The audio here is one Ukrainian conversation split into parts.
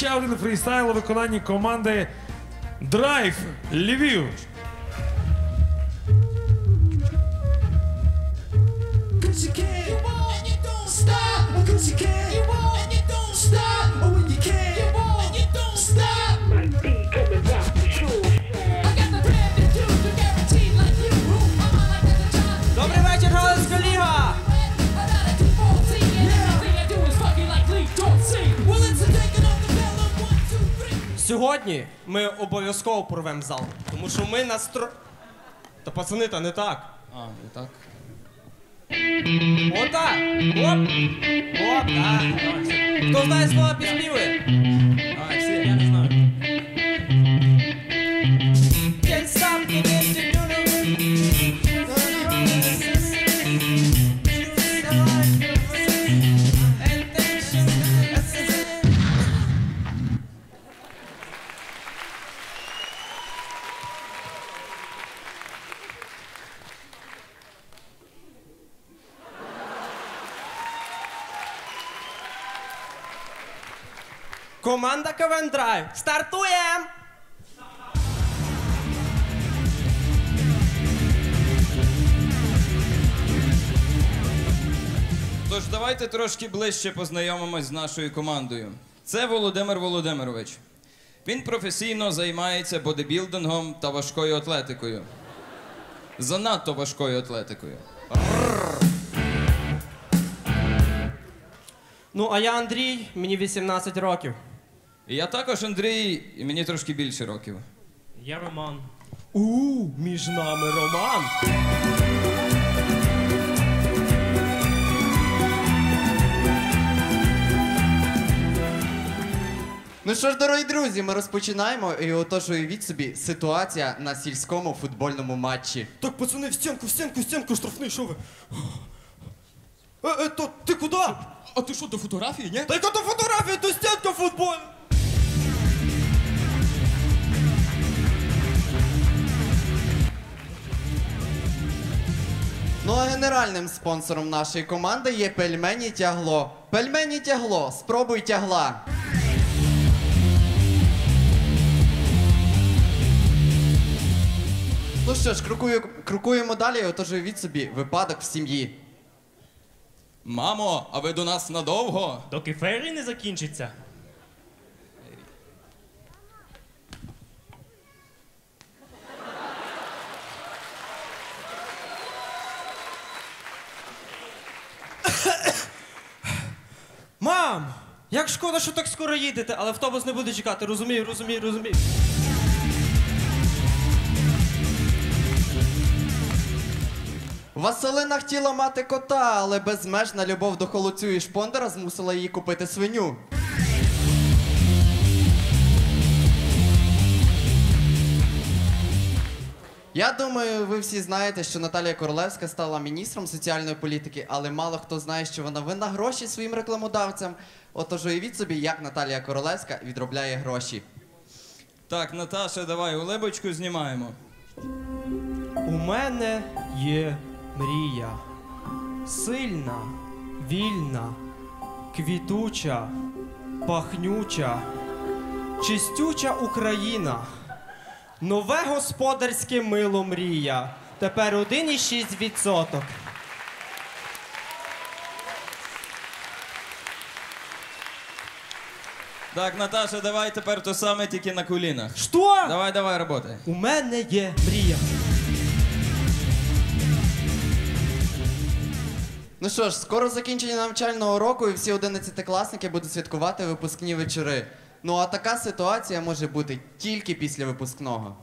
ще один фрістайл у виконанні команди Драйв Львів. Сьогодні ми обов'язково порвемо зал, тому що ми настро... Та пацани, та не так. А, не так. Отак! Оп! Оп! Так. Хто знає слова підспівує? Команда КВН Драйв. Стартуємо! Тож давайте трошки ближче познайомимось з нашою командою. Це Володимир Володимирович. Він професійно займається бодибілдингом та важкою атлетикою. Занадто важкою атлетикою. Ну, а я Андрій, мені 18 років. І я також Андрій, і мені трошки більше років. Я Роман. У, між нами роман. Ну що ж, дорогі друзі, ми розпочинаємо. І отож уявіть собі ситуація на сільському футбольному матчі. Так, пацани, в стінку, в стінку, в стінку, штрафний, що ви? Е, е, то ти куди? А ти що, до фотографії, ні? Та яка то фотографія, то стінка футбольна. Ну а генеральним спонсором нашої команди є пельмені тягло. Пельмені тягло, спробуй тягла. Ну що ж, крокую, крокуємо далі, отож уявіть собі випадок в сім'ї. Мамо, а ви до нас надовго? Доки фейрі не закінчиться. Мам! Як шкода, що так скоро їдете, але автобус не буде чекати. Розумію, розумію, розумію. Василина хотіла мати кота, але безмежна любов до холодцю і шпондера змусила її купити свиню. Я думаю, ви всі знаєте, що Наталія Королевська стала міністром соціальної політики, але мало хто знає, що вона винна гроші своїм рекламодавцям. Отож, уявіть собі, як Наталія Королевська відробляє гроші. Так, Наташа, давай улибочку знімаємо. У мене є мрія. Сильна, вільна, квітуча, пахнюча, чистюча Україна. Нове господарське мило мрія. Тепер 1,6%. Так, Наташа, давай тепер то саме, тільки на колінах. Що? Давай, давай, роботи. У мене є мрія. Ну що ж, скоро закінчення навчального року, і всі одинадцятикласники будуть святкувати випускні вечори. Ну а така ситуація може бути тільки після випускного.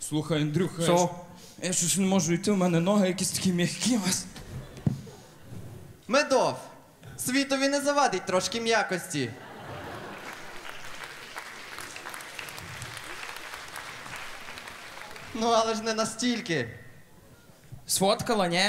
Слухай, Андрюха, Що? я ж- я ж не можу йти, у мене ноги якісь такі м'які. ось. Медов! Світові не завадить трошки м'якості. Ну, але ж не настільки. Сфоткала, ні?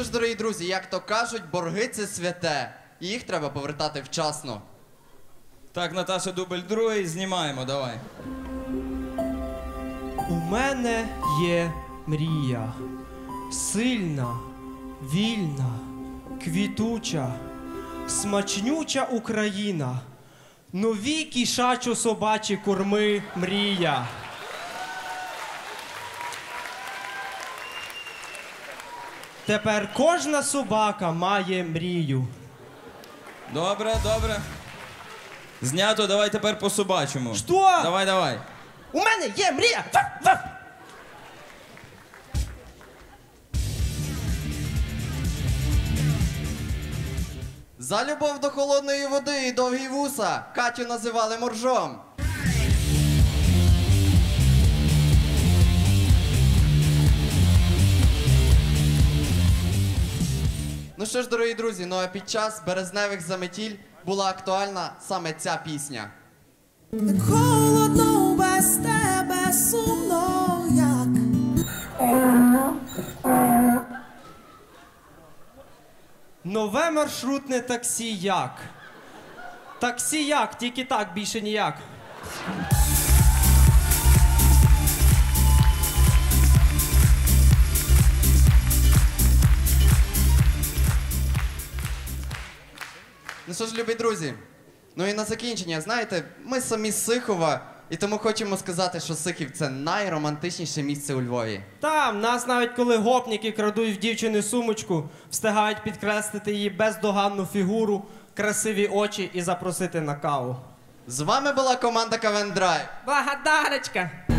Що ж, дорогі друзі, як то кажуть, борги це святе. І їх треба повертати вчасно. Так, Наташа, дубль другий, знімаємо, давай. У мене є мрія. Сильна, вільна, квітуча, смачнюча Україна. Нові кішачо собачі корми мрія. Тепер кожна собака має мрію. Добре, добре. Знято, давай тепер по собачому. Що? Давай, давай. У мене є мрія! Ваф, ваф. За любов до холодної води і довгі вуса Катю називали моржом. Ну що ж, дорогі друзі, ну а під час березневих заметіль була актуальна саме ця пісня. Холодно без тебе сумно, як Нове маршрутне таксі як? Таксі як, тільки так, більше ніяк. Що ж, любі друзі, ну і на закінчення, знаєте, ми самі з Сихова, і тому хочемо сказати, що Сихів це найромантичніше місце у Львові. Там, нас навіть коли гопніки крадуть в дівчини сумочку, встигають підкреслити її бездоганну фігуру, красиві очі і запросити на каву. З вами була команда КВН Драйв. Благодарочка!